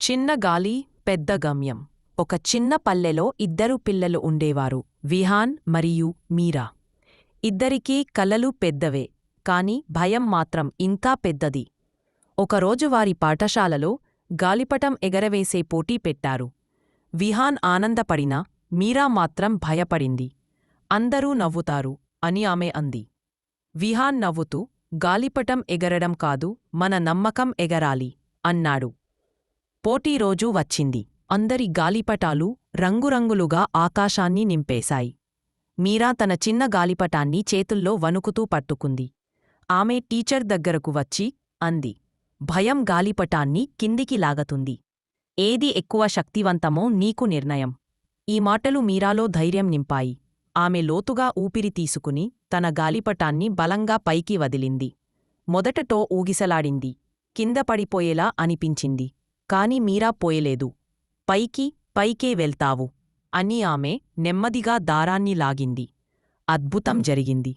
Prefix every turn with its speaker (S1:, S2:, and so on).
S1: చిన్న గాలి పెద్ద గమ్యం. ఒక చిన్న పల్లెలో ఇద్దరు పిల్లలు ఉండేవారు విహాన్ మరియు మీరా. ఇద్దరికీ కలలు పెద్దవే కాని భయం మాత్రం ఇంకా పెద్దది. ఒకరోజు వారి పాఠశాలలో గాలిపటం ఎగరవేసే పోటీ పెట్టారు. విహాన్ ఆనందపడినా మీరా మాత్రం భయపడింది. అందరూ నవ్వుతారు అని ఆమె అంది. విహాన్ నవ్వుతూ గాలిపటం ఎగరడం కాదు మన నమ్మకం ఎగరాలి అన్నాడు. పోటీ రోజు వచ్చింది. అందరి గాలిపటాలు రంగురంగులుగా ఆకాశాన్ని నింపేశాయి. మీరా తన చిన్న గాలిపటాన్ని చేతుల్లో వణుకుతూ పట్టుకుంది. ఆమె టీచర్ దగ్గరకు వచ్చి అంది. భయం గాలిపటాన్ని కిందికి లాగతుంది. ఏది ఎక్కువ శక్తివంతమో నీకు నిర్ణయం. ఈ మాటలు మీరాలో ధైర్యం నింపాయి. ఆమె లోతుగా ఊపిరి తీసుకుని తన గాలిపటాన్ని బలంగా పైకి వదిలింది. మొదటటో ఊగిసలాడింది. కింద పడిపోయేలా అనిపించింది. కాని మీరా పోయలేదు. పైకి పైకే వెళ్తావు. అని ఆమె నెమ్మదిగా దారాన్ని లాగింది. అద్భుతం జరిగింది.